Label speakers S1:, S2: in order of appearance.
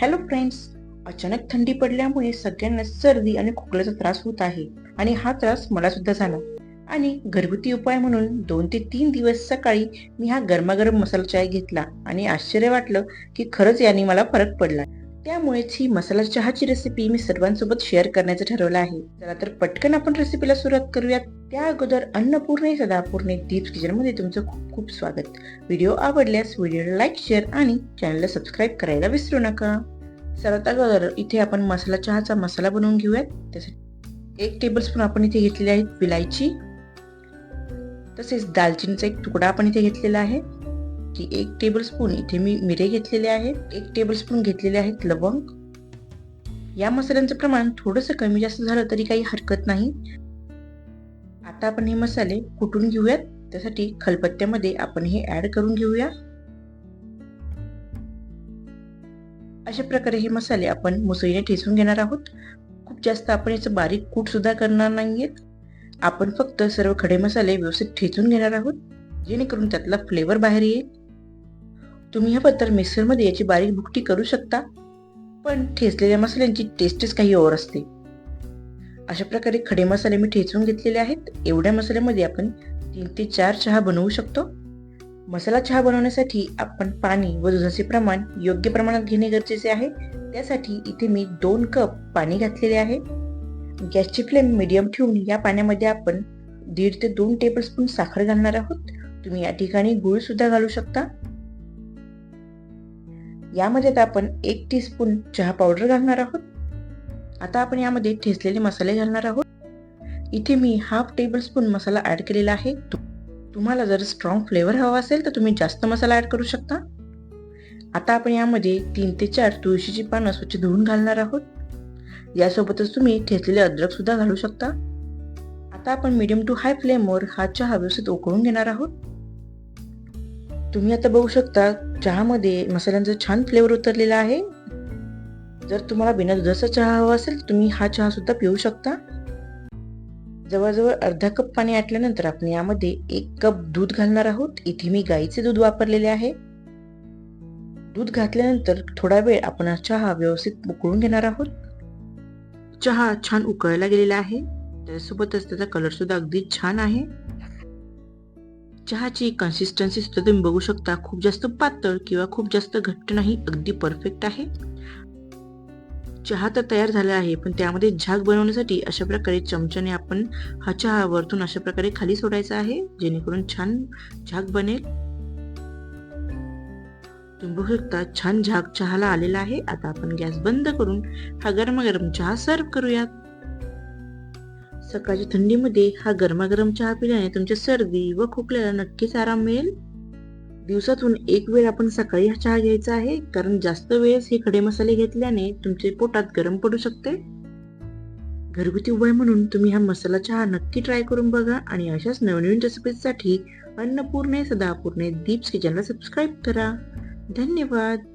S1: Hello friends अचानक थंडी पडल्यामुळे सगळ्यांना सर्दी आणि खोकल्याचा त्रास होत आहे आणि हा त्रास मला सुद्धा झाला. आणि घरगुती उपाय म्हणून दोन ते तीन दिवस सकाळी मी हा गरमागरम मसाला चाय घेतला आणि आश्चर्य वाटलं की खरंच याने मला फरक पडला. त्यामुळेच ही मसाला चहाची रेसिपी मी सर्वांसोबत शेअर करण्याचं ठरवलं आहे. चला तर पटकन आपण रेसिपीला सुरुवात करूयात. त्या अगोदर अन्नपूर्णे सदापूर्णे डीप्स किचनमध्ये तुमचं खूप खूप स्वागत. व्हिडिओ आवडल्यास व्हिडिओला लाईक शेअर आणि चॅनलला सबस्क्राईब करायला विसरू नका. सर्वात अगोदर इथे आपण मसाला चहाचा मसाला बनवून घेऊयात. त्यासाठी एक टेबलस्पून आपण इथे घेतलेले आहेत विलायची. तसेच दालचिनीचा एक तुकडा आपण इथे घेतलेला आहे. की एक टेबलस्पून इथे मी मिरे घेतलेले आहेत एक टेबलस्पून घेतलेले आहेत लवंग. या मसाल्यांचं प्रमाण थोडंसं कमी जास्त झालं तरी काही हरकत नाही. आता आपण हे मसाले कुटून घेऊयात. त्यासाठी खलपत्त्यामध्ये आपण हे ऍड करून घेऊया. अशा प्रकारे हे मसाले आपण मुसळीने ठेचून घेणार आहोत. खूप जास्त आपण याचं बारीक कूट सुद्धा करणार नाहीयेत. आपण फक्त सर्व खडे मसाले व्यवस्थित ठेचून घेणार आहोत. जेणेकरून त्यातला फ्लेवर बाहेर येईल. तुम्ही ह्या पत्तर मिक्सरमध्ये याची बारीक भुकटी करू शकता पण ठेचलेल्या मसाल्यांची टेस्टच काही ओवर असते. अशा प्रकारे खडे मसाले मी ठेचून घेतलेले आहेत. एवढ्या मसाल्यामध्ये आपण तीन ते चार चहा बनवू शकतो. मसाला चहा बनवण्यासाठी आपण पाणी व दुधाचे प्रमाण योग्य प्रमाणात घेणे गरजेचे आहे. त्यासाठी इथे मी दोन कप पाणी घातलेले आहे. गॅसची फ्लेम मिडियम ठेवून या पाण्यामध्ये आपण दीड ते दोन टेबलस्पून साखर घालणार आहोत. तुम्ही या ठिकाणी गुळ सुद्धा घालू शकता. यामध्ये आता आपण एक टीस्पून चहा पावडर घालणार आहोत. आता आपण यामध्ये ठेचलेले मसाले घालणार आहोत. इथे मी हाफ टेबल स्पून मसाला ऍड केलेला आहे. तुम्हाला जर स्ट्रॉंग फ्लेवर हवा असेल तर तुम्ही जास्त मसाला ऍड करू शकता. आता आपण यामध्ये तीन ते चार तुळशीची पानं स्वच्छ धुवून घालणार आहोत. यासोबतच तुम्ही ठेचलेले अद्रक सुद्धा घालू शकता. आता आपण मिडियम टू हाय फ्लेमवर हा चहा व्यवस्थित उकळून घेणार आहोत. तुम्ही आता बघू शकता चहामध्ये मसाल्यांचा छान फ्लेवर उतरलेला आहे. जर तुम्हाला बिना दुधाचा चहा हवा असेल तुम्ही हा चहा सुद्धा पिऊ शकता. जवळजवळ अर्धा कप पाणी आटल्यानंतर आपण यामध्ये एक कप दूध घालणार आहोत. इथे मी गाईचे दूध वापरलेले आहे. दूध घातल्यानंतर थोडा वेळ आपण हा चहा व्यवस्थित उकळून घेणार आहोत. चहा छान उकळला गेलेला आहे. त्याच्यासोबतच त्याचा कलर सुद्धा अगदी छान आहे. चहाची कन्सिस्टन्सी सुद्धा तुम्ही बघू शकता. खूप जास्त पातळ किंवा खूप जास्त घट्ट नाही अगदी परफेक्ट आहे. चहा तर तयार झाला आहे पण त्यामध्ये झाग बनवण्यासाठी अशा प्रकारे चमच्याने आपण हा चहा वरतून अशा प्रकारे खाली सोडायचा आहे जेणेकरून छान झाग बनेल. तुम्ही बघू शकता छान झाग चहाला आलेला आहे. आता आपण गॅस बंद करून हा गरमागरम चहा सर्व करूयात. सकाळच्या थंडीमध्ये हा गरमागरम चहा पिल्याने तुमच्या सर्दी व खोकल्याला नक्कीच आराम मिळेल. दिवसातून एक वेळ आपण सकाळी हा चहा घ्यायचा आहे कारण जास्त वेळेस हे खडे मसाले घेतल्याने तुमचे पोटात गरम पडू शकते. घरगुती उपाय म्हणून तुम्ही हा मसाला चहा नक्की ट्राय करून बघा आणि अशाच नवनवीन रेसिपीजसाठी अन्नपूर्णे सदापूर्णे दीप्स किचनला सबस्क्राईब करा. धन्यवाद!